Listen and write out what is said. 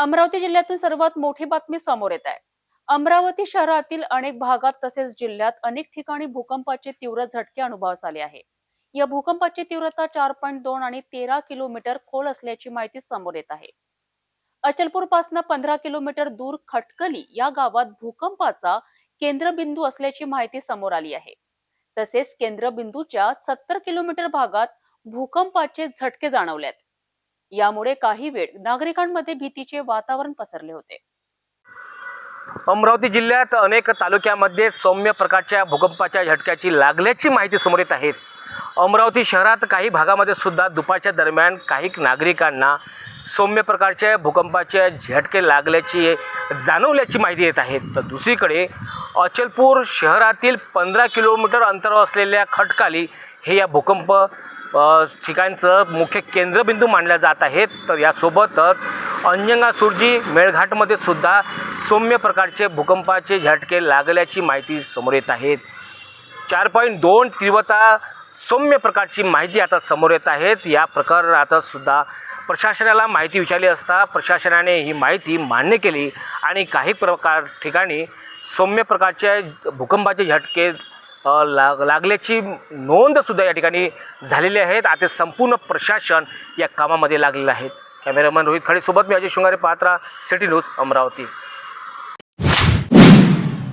अमरावती जिल्ह्यातून सर्वात मोठी बातमी समोर येत आहे. अमरावती शहरातील अनेक भागात तसेच जिल्ह्यात अनेक ठिकाणी भूकंपाचे तीव्र झटके अनुभवास आले आहे या भूकंपाची तीव्रता चार पॉईंट दोन आणि तेरा किलोमीटर खोल असल्याची माहिती समोर येत आहे. अचलपूरपासून पंधरा किलोमीटर दूर खटकली या गावात भूकंपाचा केंद्रबिंदू असल्याची माहिती समोर आली आहे. तसेच केंद्रबिंदूच्या सत्तर किलोमीटर भागात भूकंपाचे झटके जाणवल्यात यामुळे काही वेळ नागरिकांमध्ये भीतीचे वातावरण पसरले होते. अमरावती जिल्ह्यात अनेक तालुक्यामध्ये सौम्य प्रकारच्या भूकंपाच्या झटक्याची लागल्याची माहिती समोर येत आहेत अमरावती शहरात काही भागामध्ये सुद्धा दुपारच्या दरम्यान काही नागरिकांना सौम्य प्रकारच्या भूकंपाचे झटके लागल्याची जाणवल्याची माहिती येत आहे. तर दुसरीकडे अचलपूर शहरातील पंधरा किलोमीटर अंतरावर असलेल्या खटकाली हे या भूकंप ठिकाणचं मुख्य केंद्रबिंदू मानल्या जात आहेत. तर यासोबतच अंजंगा सुरजी मेळघाटमध्ये सुद्धा सौम्य प्रकारचे भूकंपाचे झटके लागल्याची माहिती समोर येत आहेत चार पॉईंट दोन तीव्रता सौम्य प्रकारची माहिती आता समोर येत आहेत. या प्रकारात सुद्धा प्रशासनाला माहिती विचारली असता प्रशासनाने ही माहिती मान्य केली आणि काही प्रकार ठिकाणी सौम्य प्रकारचे भूकंपाचे झटके लाग लागल्याची नोंदसुद्धा या ठिकाणी झालेली आहेत. आता संपूर्ण प्रशासन या कामामध्ये लागलेलं आहे. कॅमेरामॅन रोहित खडेसोबत मी अजय शृंगारे पात्रा सिटी न्यूज अमरावती.